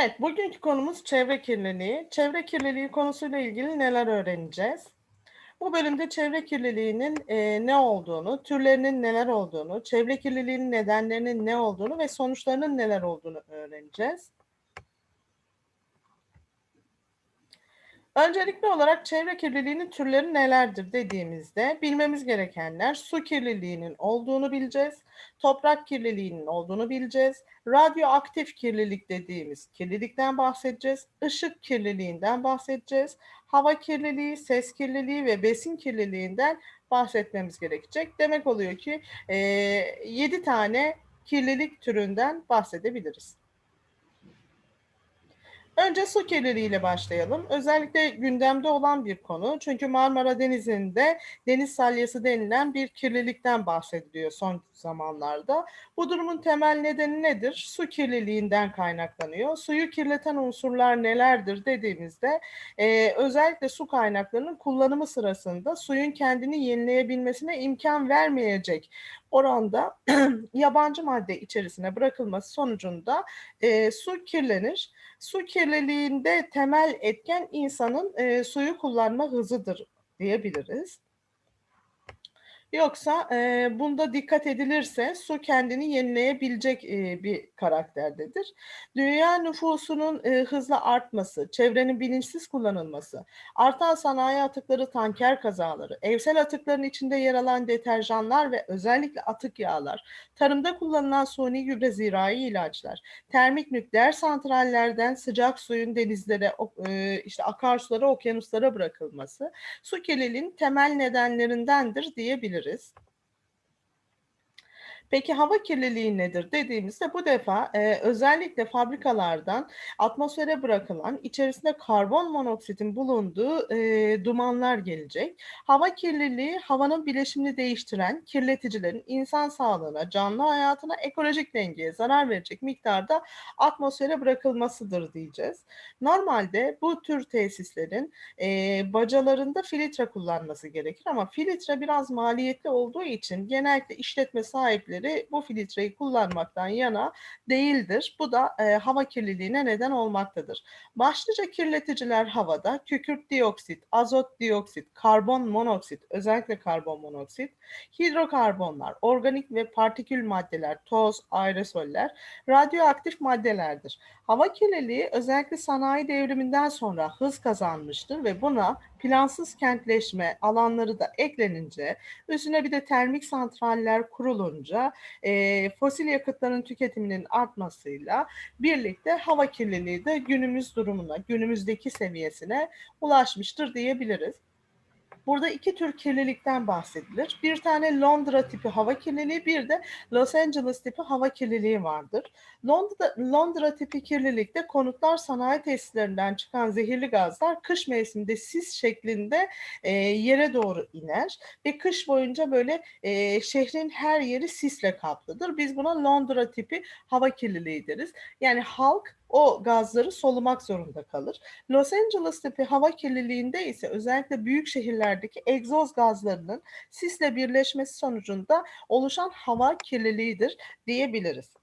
Evet, bugünkü konumuz çevre kirliliği. Çevre kirliliği konusuyla ilgili neler öğreneceğiz? Bu bölümde çevre kirliliğinin e, ne olduğunu, türlerinin neler olduğunu, çevre kirliliğinin nedenlerinin ne olduğunu ve sonuçlarının neler olduğunu öğreneceğiz. Öncelikli olarak çevre kirliliğinin türleri nelerdir dediğimizde bilmemiz gerekenler su kirliliğinin olduğunu bileceğiz, toprak kirliliğinin olduğunu bileceğiz, radyoaktif kirlilik dediğimiz kirlilikten bahsedeceğiz, ışık kirliliğinden bahsedeceğiz, hava kirliliği, ses kirliliği ve besin kirliliğinden bahsetmemiz gerekecek. Demek oluyor ki e, 7 tane kirlilik türünden bahsedebiliriz. Önce su kirliliğiyle başlayalım. Özellikle gündemde olan bir konu. Çünkü Marmara Denizi'nde deniz salyası denilen bir kirlilikten bahsediliyor son zamanlarda. Bu durumun temel nedeni nedir? Su kirliliğinden kaynaklanıyor. Suyu kirleten unsurlar nelerdir dediğimizde e, özellikle su kaynaklarının kullanımı sırasında suyun kendini yenileyebilmesine imkan vermeyecek oranda yabancı madde içerisine bırakılması sonucunda e, su kirlenir. Su kirliliğinde temel etken insanın e, suyu kullanma hızıdır diyebiliriz. Yoksa e, bunda dikkat edilirse su kendini yenileyebilecek e, bir karakterdedir. Dünya nüfusunun e, hızla artması, çevrenin bilinçsiz kullanılması, artan sanayi atıkları, tanker kazaları, evsel atıkların içinde yer alan deterjanlar ve özellikle atık yağlar, tarımda kullanılan suni gübre zirai ilaçlar, termik nükleer santrallerden sıcak suyun denizlere, e, işte akarsulara, okyanuslara bırakılması su kirliliğinin temel nedenlerindendir diyebiliriz diyebiliriz. Peki hava kirliliği nedir dediğimizde bu defa e, özellikle fabrikalardan atmosfere bırakılan içerisinde karbon monoksitin bulunduğu e, dumanlar gelecek. Hava kirliliği havanın bileşimini değiştiren kirleticilerin insan sağlığına, canlı hayatına, ekolojik dengeye zarar verecek miktarda atmosfere bırakılmasıdır diyeceğiz. Normalde bu tür tesislerin e, bacalarında filtre kullanması gerekir ama filtre biraz maliyetli olduğu için genellikle işletme sahipleri ülkeleri bu filtreyi kullanmaktan yana değildir. Bu da e, hava kirliliğine neden olmaktadır. Başlıca kirleticiler havada kükürt dioksit, azot dioksit, karbon monoksit, özellikle karbon monoksit, hidrokarbonlar, organik ve partikül maddeler, toz, aerosoller, radyoaktif maddelerdir. Hava kirliliği özellikle sanayi devriminden sonra hız kazanmıştır ve buna plansız kentleşme alanları da eklenince, üstüne bir de termik santraller kurulunca e, fosil yakıtların tüketiminin artmasıyla birlikte hava kirliliği de günümüz durumuna, günümüzdeki seviyesine ulaşmıştır diyebiliriz. Burada iki tür kirlilikten bahsedilir. Bir tane Londra tipi hava kirliliği, bir de Los Angeles tipi hava kirliliği vardır. Londra, Londra tipi kirlilikte konutlar sanayi tesislerinden çıkan zehirli gazlar kış mevsiminde sis şeklinde e, yere doğru iner ve kış boyunca böyle e, şehrin her yeri sisle kaplıdır. Biz buna Londra tipi hava kirliliği deriz. Yani halk o gazları solumak zorunda kalır. Los Angeles tipi hava kirliliğinde ise özellikle büyük şehirlerdeki egzoz gazlarının sisle birleşmesi sonucunda oluşan hava kirliliğidir diyebiliriz.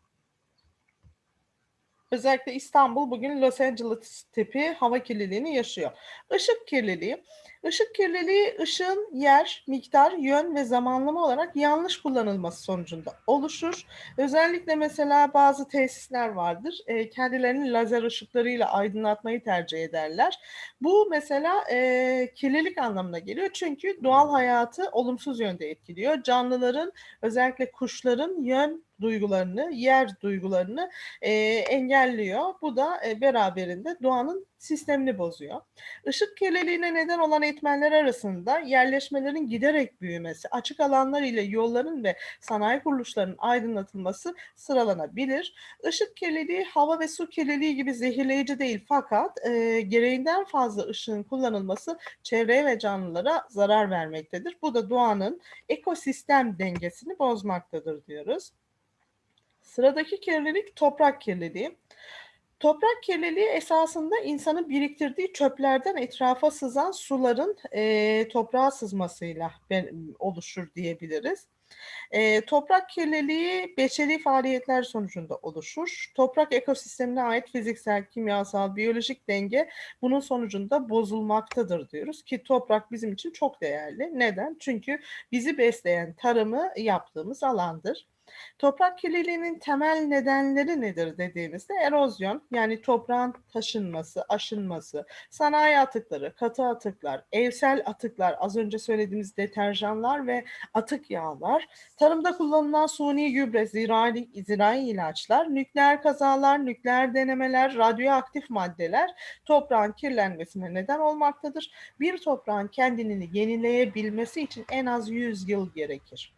Özellikle İstanbul bugün Los Angeles tipi hava kirliliğini yaşıyor. Işık kirliliği. Işık kirliliği ışığın yer, miktar, yön ve zamanlama olarak yanlış kullanılması sonucunda oluşur. Özellikle mesela bazı tesisler vardır. E, kendilerini lazer ışıklarıyla aydınlatmayı tercih ederler. Bu mesela e, kirlilik anlamına geliyor. Çünkü doğal hayatı olumsuz yönde etkiliyor. Canlıların özellikle kuşların yön duygularını, yer duygularını e, engelliyor. Bu da e, beraberinde doğanın sistemini bozuyor. Işık kirliliğine neden olan etmenler arasında yerleşmelerin giderek büyümesi, açık alanlar ile yolların ve sanayi kuruluşlarının aydınlatılması sıralanabilir. Işık kirliliği hava ve su kirliliği gibi zehirleyici değil fakat e, gereğinden fazla ışığın kullanılması çevreye ve canlılara zarar vermektedir. Bu da doğanın ekosistem dengesini bozmaktadır diyoruz. Sıradaki kirlilik toprak kirliliği. Toprak kirliliği esasında insanın biriktirdiği çöplerden etrafa sızan suların e, toprağa sızmasıyla oluşur diyebiliriz. Eee, toprak kirliliği beşeri faaliyetler sonucunda oluşur. Toprak ekosistemine ait fiziksel, kimyasal, biyolojik denge bunun sonucunda bozulmaktadır diyoruz ki toprak bizim için çok değerli. Neden? Çünkü bizi besleyen tarımı yaptığımız alandır. Toprak kirliliğinin temel nedenleri nedir dediğimizde erozyon yani toprağın taşınması, aşınması, sanayi atıkları, katı atıklar, evsel atıklar, az önce söylediğimiz deterjanlar ve atık yağlar, tarımda kullanılan suni gübre, zirai, zirai ilaçlar, nükleer kazalar, nükleer denemeler, radyoaktif maddeler toprağın kirlenmesine neden olmaktadır. Bir toprağın kendini yenileyebilmesi için en az 100 yıl gerekir.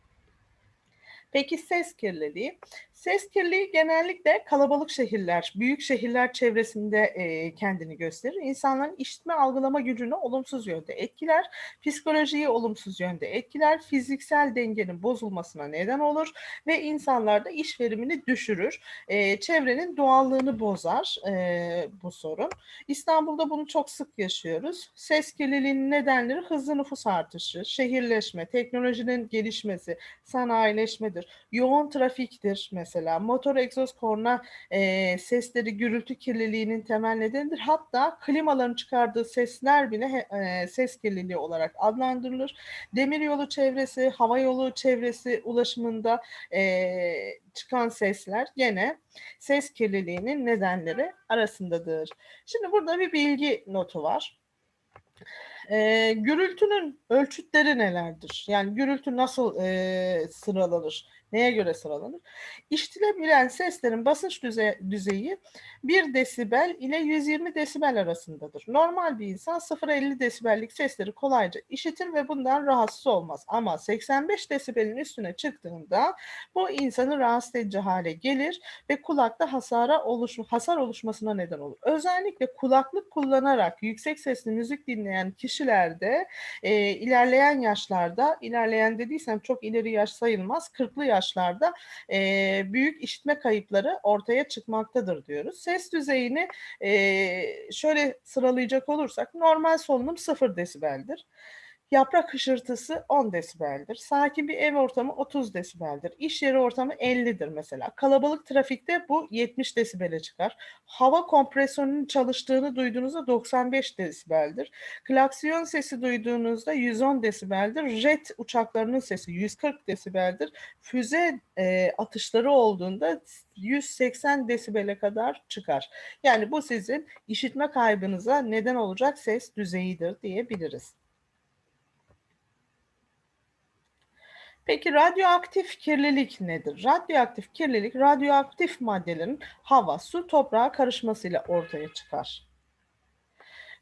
Peki ses kirliliği? Ses kirliliği genellikle kalabalık şehirler, büyük şehirler çevresinde, eee, kendini gösterir. İnsanların işitme, algılama gücünü olumsuz yönde etkiler, psikolojiyi olumsuz yönde etkiler, fiziksel dengenin bozulmasına neden olur ve insanlarda iş verimini düşürür. Eee, çevrenin doğallığını bozar, eee, bu sorun. İstanbul'da bunu çok sık yaşıyoruz. Ses kirliliğinin nedenleri hızlı nüfus artışı, şehirleşme, teknolojinin gelişmesi, sanayileşmedir, yoğun trafiktir mesela. Motor egzoz korna eee, sesleri gürültü kirliliğinin temel nedenidir. Hatta klimaların çıkardığı sesler bile eee, ses kirliliği olarak adlandırılır. Demiryolu çevresi, hava yolu çevresi ulaşımında eee, çıkan sesler gene ses kirliliğinin nedenleri arasındadır. Şimdi burada bir bilgi notu var. Eee, gürültünün ölçütleri nelerdir? Yani gürültü nasıl, eee, sıralanır? Neye göre sıralanır? İşitilebilen seslerin basınç düze düzeyi 1 desibel ile 120 desibel arasındadır. Normal bir insan 0-50 desibellik sesleri kolayca işitir ve bundan rahatsız olmaz. Ama 85 desibelin üstüne çıktığında bu insanı rahatsız edici hale gelir ve kulakta hasara oluş hasar oluşmasına neden olur. Özellikle kulaklık kullanarak yüksek sesli müzik dinleyen kişilerde, eee, ilerleyen yaşlarda, ilerleyen dediysem çok ileri yaş sayılmaz, 40'lı yaşlarda, eee, büyük işitme kayıpları ortaya çıkmaktadır diyoruz. Ses düzeyini, eee, şöyle sıralayacak olursak normal solunum 0 desibeldir. Yaprak hışırtısı 10 desibeldir. Sakin bir ev ortamı 30 desibeldir. İş yeri ortamı 50'dir mesela. Kalabalık trafikte bu 70 desibele çıkar. Hava kompresyonunun çalıştığını duyduğunuzda 95 desibeldir. Klaksiyon sesi duyduğunuzda 110 desibeldir. Jet uçaklarının sesi 140 desibeldir. Füze, eee, atışları olduğunda 180 desibele kadar çıkar. Yani bu sizin işitme kaybınıza neden olacak ses düzeyidir diyebiliriz. Peki radyoaktif kirlilik nedir? Radyoaktif kirlilik radyoaktif maddelerin hava, su, toprağa karışmasıyla ortaya çıkar.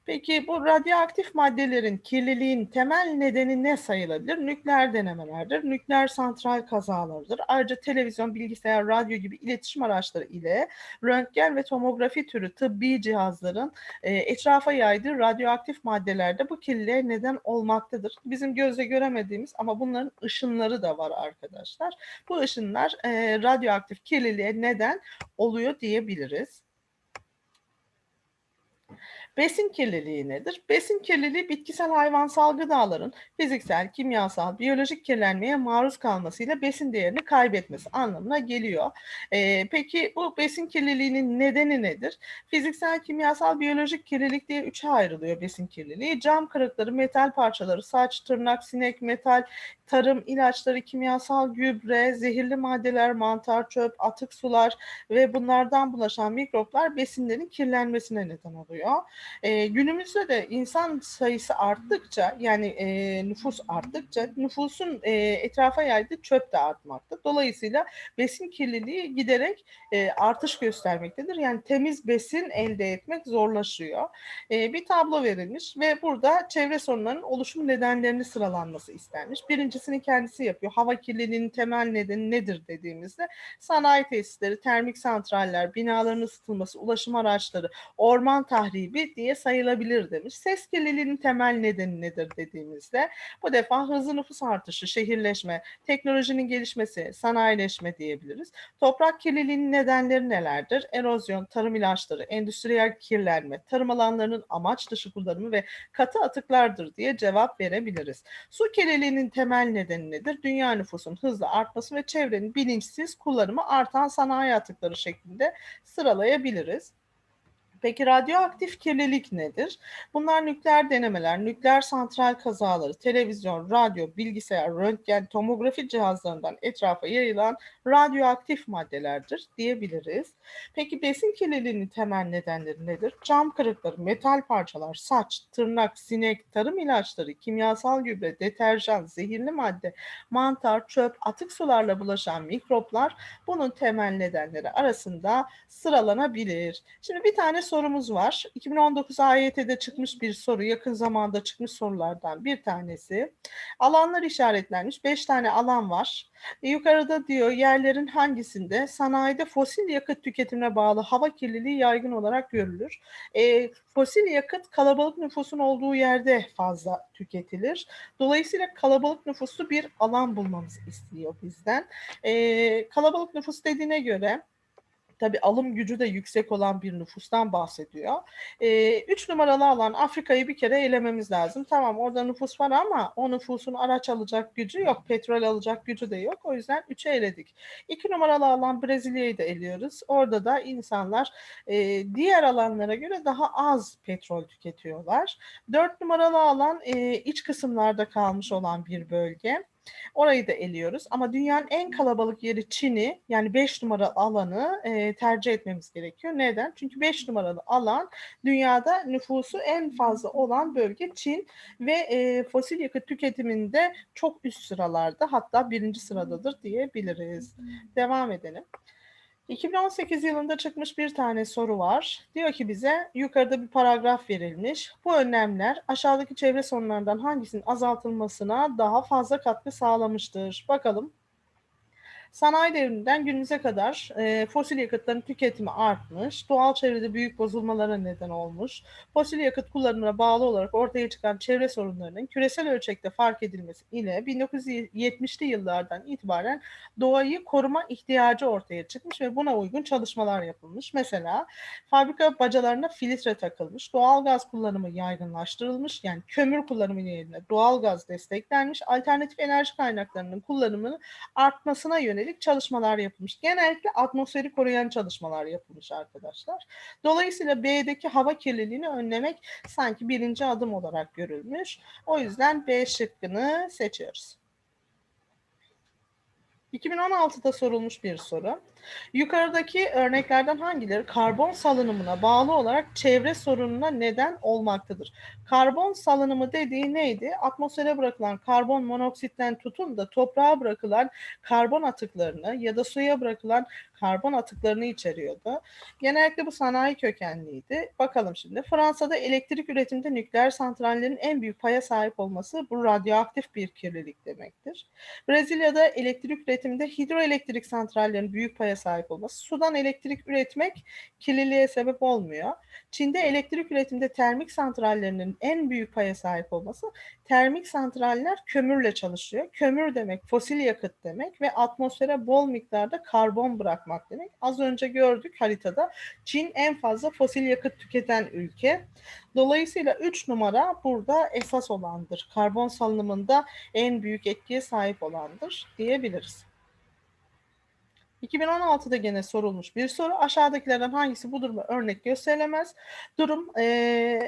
Peki bu radyoaktif maddelerin kirliliğin temel nedeni ne sayılabilir? Nükleer denemelerdir, nükleer santral kazalarıdır. Ayrıca televizyon, bilgisayar, radyo gibi iletişim araçları ile röntgen ve tomografi türü tıbbi cihazların eee, etrafa yaydığı radyoaktif maddeler de bu kirliliğe neden olmaktadır. Bizim gözle göremediğimiz ama bunların ışınları da var arkadaşlar. Bu ışınlar eee, radyoaktif kirliliğe neden oluyor diyebiliriz. Besin kirliliği nedir? Besin kirliliği bitkisel hayvansal gıdaların fiziksel, kimyasal, biyolojik kirlenmeye maruz kalmasıyla besin değerini kaybetmesi anlamına geliyor. Eee, peki bu besin kirliliğinin nedeni nedir? Fiziksel, kimyasal, biyolojik kirlilik diye 3'e ayrılıyor besin kirliliği. Cam kırıkları, metal parçaları, saç, tırnak, sinek, metal, tarım ilaçları, kimyasal gübre, zehirli maddeler, mantar, çöp, atık sular ve bunlardan bulaşan mikroplar besinlerin kirlenmesine neden oluyor. Eee, günümüzde de insan sayısı arttıkça yani, eee, nüfus arttıkça nüfusun, eee, etrafa yaydığı çöp de artmakta. Dolayısıyla besin kirliliği giderek, eee, artış göstermektedir. Yani temiz besin elde etmek zorlaşıyor. Eee, bir tablo verilmiş ve burada çevre sorunlarının oluşum nedenlerini sıralanması istenmiş. Birincisini kendisi yapıyor. Hava kirliliğinin temel nedeni nedir dediğimizde sanayi tesisleri, termik santraller, binaların ısıtılması, ulaşım araçları, orman tahribi diye sayılabilir demiş. Ses kirliliğinin temel nedeni nedir dediğimizde bu defa hızlı nüfus artışı, şehirleşme, teknolojinin gelişmesi, sanayileşme diyebiliriz. Toprak kirliliğinin nedenleri nelerdir? Erozyon, tarım ilaçları, endüstriyel kirlenme, tarım alanlarının amaç dışı kullanımı ve katı atıklardır diye cevap verebiliriz. Su kirliliğinin temel temel nedeni nedir? Dünya nüfusunun hızla artması ve çevrenin bilinçsiz kullanımı artan sanayi atıkları şeklinde sıralayabiliriz. Peki radyoaktif kirlilik nedir? Bunlar nükleer denemeler, nükleer santral kazaları, televizyon, radyo, bilgisayar, röntgen, tomografi cihazlarından etrafa yayılan radyoaktif maddelerdir diyebiliriz. Peki besin kirliliğinin temel nedenleri nedir? Cam kırıkları, metal parçalar, saç, tırnak, sinek, tarım ilaçları, kimyasal gübre, deterjan, zehirli madde, mantar, çöp, atık sularla bulaşan mikroplar bunun temel nedenleri arasında sıralanabilir. Şimdi bir tane sorumuz var. 2019 AYT'de çıkmış bir soru, yakın zamanda çıkmış sorulardan bir tanesi. Alanlar işaretlenmiş. 5 tane alan var. E, yukarıda diyor yerlerin hangisinde sanayide fosil yakıt tüketimine bağlı hava kirliliği yaygın olarak görülür. E, fosil yakıt kalabalık nüfusun olduğu yerde fazla tüketilir. Dolayısıyla kalabalık nüfuslu bir alan bulmamızı istiyor bizden. E, kalabalık nüfus dediğine göre tabii alım gücü de yüksek olan bir nüfustan bahsediyor. E, üç numaralı alan Afrika'yı bir kere elememiz lazım. Tamam orada nüfus var ama o nüfusun araç alacak gücü yok. Petrol alacak gücü de yok. O yüzden üçe eledik. İki numaralı alan Brezilya'yı da eliyoruz. Orada da insanlar e, diğer alanlara göre daha az petrol tüketiyorlar. Dört numaralı alan e, iç kısımlarda kalmış olan bir bölge. Orayı da eliyoruz ama dünyanın en kalabalık yeri Çin'i yani 5 numaralı alanı e, tercih etmemiz gerekiyor. Neden? Çünkü 5 numaralı alan dünyada nüfusu en fazla olan bölge Çin ve e, fosil yakıt tüketiminde çok üst sıralarda hatta birinci sıradadır diyebiliriz. Devam edelim. 2018 yılında çıkmış bir tane soru var. Diyor ki bize yukarıda bir paragraf verilmiş. Bu önlemler aşağıdaki çevre sorunlarından hangisinin azaltılmasına daha fazla katkı sağlamıştır? Bakalım. Sanayi devriminden günümüze kadar e, fosil yakıtların tüketimi artmış, doğal çevrede büyük bozulmalara neden olmuş, fosil yakıt kullanımına bağlı olarak ortaya çıkan çevre sorunlarının küresel ölçekte fark edilmesi ile 1970'li yıllardan itibaren doğayı koruma ihtiyacı ortaya çıkmış ve buna uygun çalışmalar yapılmış. Mesela fabrika bacalarına filtre takılmış, doğal gaz kullanımı yaygınlaştırılmış, yani kömür kullanımı yerine doğal gaz desteklenmiş, alternatif enerji kaynaklarının kullanımını artmasına yönelik yönelik çalışmalar yapılmış. Genellikle atmosferi koruyan çalışmalar yapılmış arkadaşlar. Dolayısıyla B'deki hava kirliliğini önlemek sanki birinci adım olarak görülmüş. O yüzden B şıkkını seçiyoruz. 2016'da sorulmuş bir soru. Yukarıdaki örneklerden hangileri karbon salınımına bağlı olarak çevre sorununa neden olmaktadır? Karbon salınımı dediği neydi? Atmosfere bırakılan karbon monoksitten tutun da toprağa bırakılan karbon atıklarını ya da suya bırakılan karbon atıklarını içeriyordu. Genellikle bu sanayi kökenliydi. Bakalım şimdi. Fransa'da elektrik üretiminde nükleer santrallerin en büyük paya sahip olması bu radyoaktif bir kirlilik demektir. Brezilya'da elektrik üretiminde hidroelektrik santrallerin büyük paya sahip olması. Sudan elektrik üretmek kirliliğe sebep olmuyor. Çin'de elektrik üretiminde termik santrallerinin en büyük paya sahip olması. Termik santraller kömürle çalışıyor. Kömür demek fosil yakıt demek ve atmosfere bol miktarda karbon bırakmak demek. Az önce gördük haritada Çin en fazla fosil yakıt tüketen ülke. Dolayısıyla 3 numara burada esas olandır. Karbon salınımında en büyük etkiye sahip olandır diyebiliriz. 2016'da gene sorulmuş bir soru. Aşağıdakilerden hangisi bu duruma örnek gösterilemez? Durum ee,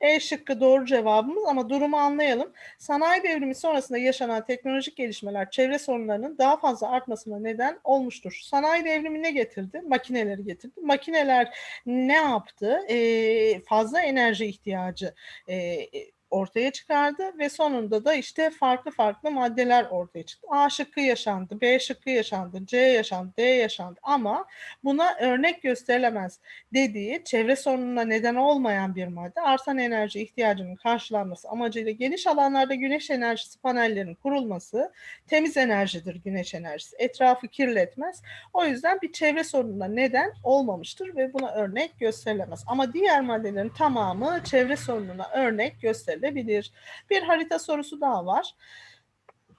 E şıkkı doğru cevabımız ama durumu anlayalım. Sanayi devrimi sonrasında yaşanan teknolojik gelişmeler çevre sorunlarının daha fazla artmasına neden olmuştur. Sanayi devrimi ne getirdi? Makineleri getirdi. Makineler ne yaptı? Ee, fazla enerji ihtiyacı e, ortaya çıkardı ve sonunda da işte farklı farklı maddeler ortaya çıktı. A şıkkı yaşandı, B şıkkı yaşandı, C yaşandı, D yaşandı ama buna örnek gösterilemez dediği çevre sorununa neden olmayan bir madde artan enerji ihtiyacının karşılanması amacıyla geniş alanlarda güneş enerjisi panellerinin kurulması temiz enerjidir güneş enerjisi. Etrafı kirletmez. O yüzden bir çevre sorununa neden olmamıştır ve buna örnek gösterilemez. Ama diğer maddelerin tamamı çevre sorununa örnek gösterilir edilebilir. Bir harita sorusu daha var.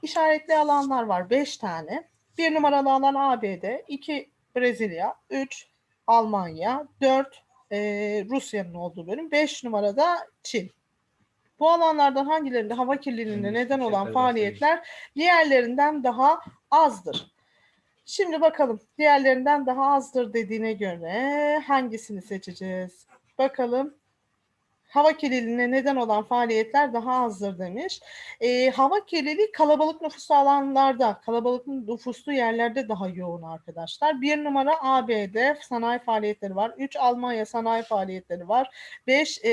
İşaretli alanlar var 5 tane. Bir numaralı alan ABD, 2 Brezilya, 3 Almanya, 4 e, Rusya'nın olduğu bölüm, 5 numarada Çin. Bu alanlardan hangilerinde hava kirliliğine Hmm, neden olan faaliyetler diğerlerinden daha azdır? Şimdi bakalım diğerlerinden daha azdır dediğine göre hangisini seçeceğiz? Bakalım. Hava kirliliğine neden olan faaliyetler daha azdır demiş. Ee, hava kirliliği kalabalık nüfuslu alanlarda, kalabalık nüfuslu yerlerde daha yoğun arkadaşlar. Bir numara ABD sanayi faaliyetleri var. Üç Almanya sanayi faaliyetleri var. Beş e,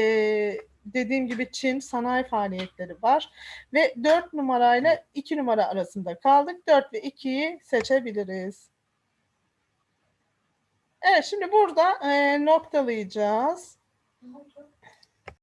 dediğim gibi Çin sanayi faaliyetleri var. Ve dört numarayla iki numara arasında kaldık. Dört ve ikiyi seçebiliriz. Evet şimdi burada e, noktalayacağız.